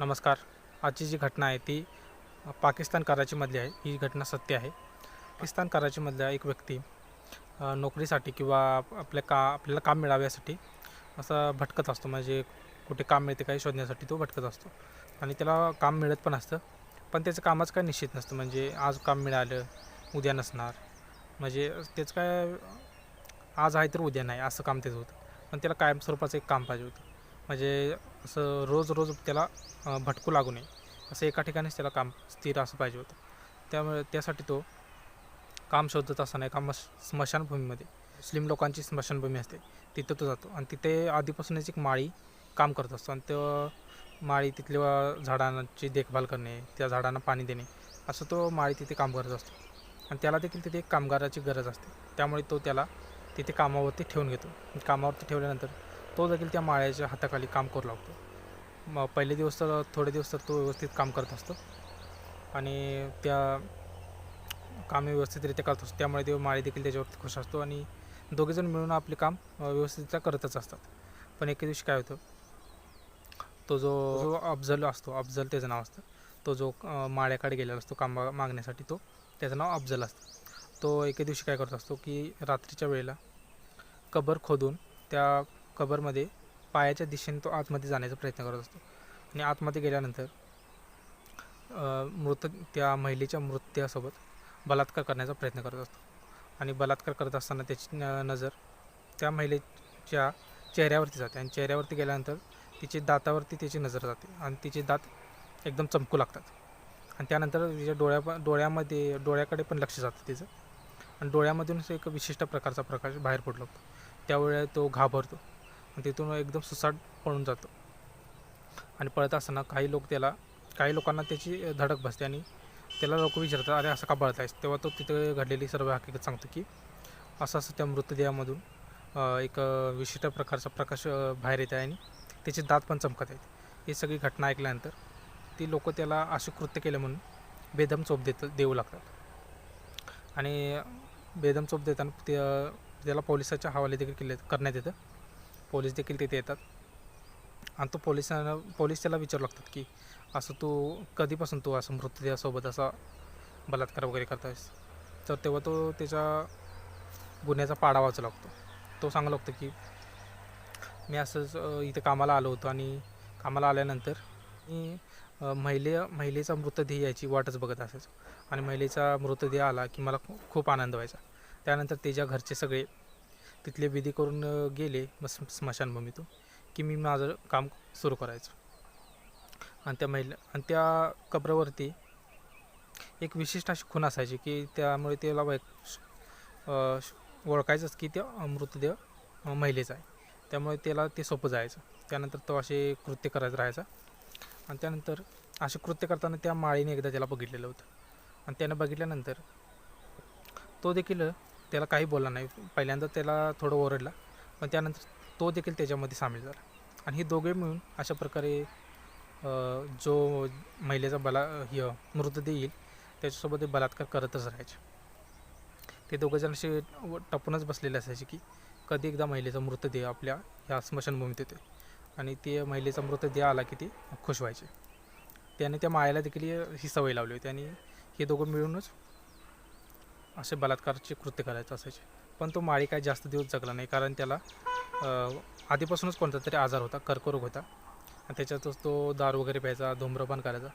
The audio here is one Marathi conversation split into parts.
नमस्कार. आजची जी घटना आहे ती पाकिस्तान कराचीमधली आहे. ही घटना सत्य आहे. पाकिस्तान कराचीमधला एक व्यक्ती नोकरीसाठी किंवा आपल्या का आपल्याला काम मिळाव्यासाठी असं भटकत असतो. म्हणजे कुठे काम मिळते काही शोधण्यासाठी तो भटकत असतो. आणि त्याला काम मिळत पण असतं. पण त्याचं कामच काय निश्चित नसतं. म्हणजे आज काम मिळालं उद्या नसणार. म्हणजे त्याचं काय आज आहे तर उद्या नाही. असं काम त्याचं होतं. पण त्याला कायमस्वरूपाचं एक काम पाहिजे होतं. म्हणजे असं रोज रोज त्याला भटकू लागू नये. असं एका ठिकाणीच त्याला काम स्थिर असं पाहिजे होतं. त्यामुळे त्यासाठी तो काम शोधत असताना एका मश स्मशानभूमीमध्ये मुस्लिम लोकांची स्मशानभूमी असते तिथं तो जातो. आणि तिथे आधीपासूनच एक माळी काम करत असतो. आणि तो माळी तिथल्या झाडांची देखभाल करणे त्या झाडांना पाणी देणे असं तो माळी तिथे काम करत असतो. आणि त्याला देखील तिथे एक कामगाराची गरज असते. त्यामुळे तो त्याला तिथे कामावरती ठेवून घेतो. कामावरती ठेवल्यानंतर तो देखील त्या माळ्याच्या हाताखाली काम करू लागतो. मग पहिले दिवस तर थोडे दिवस तर तो व्यवस्थित काम करत असतो. आणि त्या काम व्यवस्थितरित्या करत असतो. त्यामुळे ते माळी देखील त्याच्यावरती खुश असतो आणि दोघेजण मिळून आपले काम व्यवस्थितरित्या करतच असतात. पण एके दिवशी काय होतं? तो जो जो अफजल असतो अफजल त्याचं नाव असतं. तो जो माळ्याकडे गेलेला असतो काम मागण्यासाठी तो त्याचं नाव अफजल असतं. तो एके दिवशी काय करत असतो की रात्रीच्या वेळेला कबर खोदून त्या कबरमध्ये पायाच्या दिशेने तो आतमध्ये जाण्याचा प्रयत्न करत असतो. आणि आतमध्ये गेल्यानंतर मृत त्या महिलेच्या मृत्यासोबत बलात्कार करण्याचा प्रयत्न करत असतो. आणि बलात्कार करत असताना त्याची न- नजर त्या महिलेच्या चेहऱ्यावरती जाते. आणि चेहऱ्यावरती गेल्यानंतर तिचे दातावरती त्याची नजर जाते. आणि तिचे दात एकदम चमकू लागतात. आणि त्यानंतर तिच्या डोळ्या डोळ्यामध्ये डोळ्याकडे पण लक्ष जातं तिचं. आणि डोळ्यामधूनच एक विशिष्ट प्रकारचा प्रकाश बाहेर पडू लागतो त्यावेळेला तो घाबरतो. आणि तिथून एकदम सुसाट पळून जातो. आणि पळत असताना काही लोक त्याला काही लोकांना त्याची धडक बसते आणि त्याला लोक विचारतात अरे असं का पळत आहेस तेव्हा तो तिथे घडलेली सर्व हकीकत सांगतो की असं असं त्या मृतदेहामधून एक विशिष्ट प्रकारचा प्रकाश बाहेर येत आहे आणि त्याचे दात पण चमकत आहेत. ही सगळी घटना ऐकल्यानंतर ती लोक त्याला असे कृत्य केले म्हणून बेदम चोप देत देऊ लागतात. आणि बेदम चोप देताना ते त्याला पोलिसाच्या हवाले देखील केले करण्यात येतं. पोलीस देखील तिथे येतात. आणि तो पोलिसांना पोलीस त्याला विचारू लागतात की असं तू कधीपासून तू असं मृतदेहासोबत असा बलात्कार वगैरे करतायस? तर तेव्हा तो त्याच्या गुन्ह्याचा पाडा वाचू लागतो. तो सांगू लागतो की मी असंच इथं इथे कामाला आलो होतो आणि कामाला आल्यानंतर मी महिले महिलेचा मृतदेह यायची वाटच बघत असायचो. आणि महिलेचा मृतदेह आला की मला खूप आनंद व्हायचा. त्यानंतर त्याच्या घरचे सगळे तिथले विधी करून गेले मग स्मशानभूमी स्मशानभूमीतून की मी माझं काम सुरू करायचं. आणि त्या महिला आणि त्या कबरावरती एक विशिष्ट अशी खून असायची की त्यामुळे त्याला वै ओळखायचंच की ते मृतदेह महिलेचा आहे. त्यामुळे त्याला ते सोपं जायचं. त्यानंतर तो असे कृत्य करायचं राहायचा. आणि त्यानंतर असे कृत्य करताना त्या माळीने एकदा त्याला बघितलेलं होतं. आणि त्यानं बघितल्यानंतर तो देखील त्याला काही बोलला नाही. पहिल्यांदा त्याला थोडं ओरडला पण त्यानंतर तो देखील त्याच्यामध्ये सामील झाला. आणि हे दोघे मिळून अशा प्रकारे जो महिलेचा बला य मृतदेह येईल त्याच्यासोबत ते बलात्कार करतच राहायचे. ते दोघंजण असे टपूनच बसलेले असायचे की कधी एकदा महिलेचा मृतदेह आपल्या ह्या स्मशानभूमीत येते आणि ते महिलेचा मृतदेह आला की ते खुश व्हायचे. त्याने त्या मायाला देखील ही सवय लावली होती आणि हे दोघं मिळूनच असे बलात्कारचे कृत्य करायचं असायचे. पण तो माळी काय जास्त दिवस जगला नाही कारण त्याला आधीपासूनच कोणता तरी आजार होता कर्करोग होता. आणि त्याच्यातच तो दारू वगैरे प्यायचा धूम्रपान करायचा.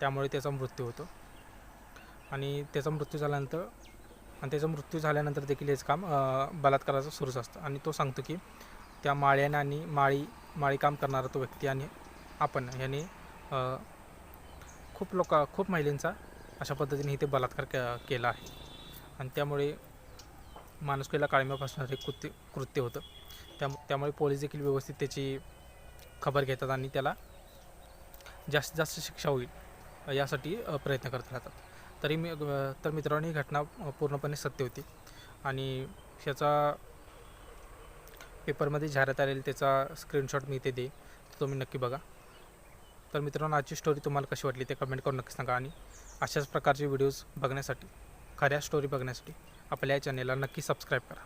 त्यामुळे त्याचा मृत्यू होतो. आणि त्याचा मृत्यू झाल्यानंतर आणि त्याचा मृत्यू झाल्यानंतर देखील हेच काम बलात्काराचं सुरूच असतं. आणि तो सांगतो की त्या माळ्याने आणि माळी माळी काम करणारा तो व्यक्ती आणि आपण याने खूप लोक खूप महिलांचा अशा पद्धतीने इथे बलात्कार के केला आहे. आणि त्यामुळे माणुसकीला काळीमा फासणारे कृत्य कृत्य होतं. त्या त्यामुळे पोलीस देखील व्यवस्थित त्याची खबर घेतात आणि त्याला जास्तीत जास्त शिक्षा होईल यासाठी प्रयत्न करत राहतात. तरी मी तर मित्रांनो ही घटना पूर्णपणे सत्य होती. आणि ह्याचा पेपरमध्ये जाहिरात आलेली त्याचा स्क्रीनशॉट मी इथे दे तर तुम्ही नक्की बघा. तर मित्रांनो आजची स्टोरी तुम्हाला कशी वाटली ते कमेंट करून नक्की सांगा. आणि अशाच प्रकारचे व्हिडिओज बघण्यासाठी खऱ्या स्टोरी बघण्यासाठी आपल्या या चॅनेलला नक्की सबस्क्राईब करा.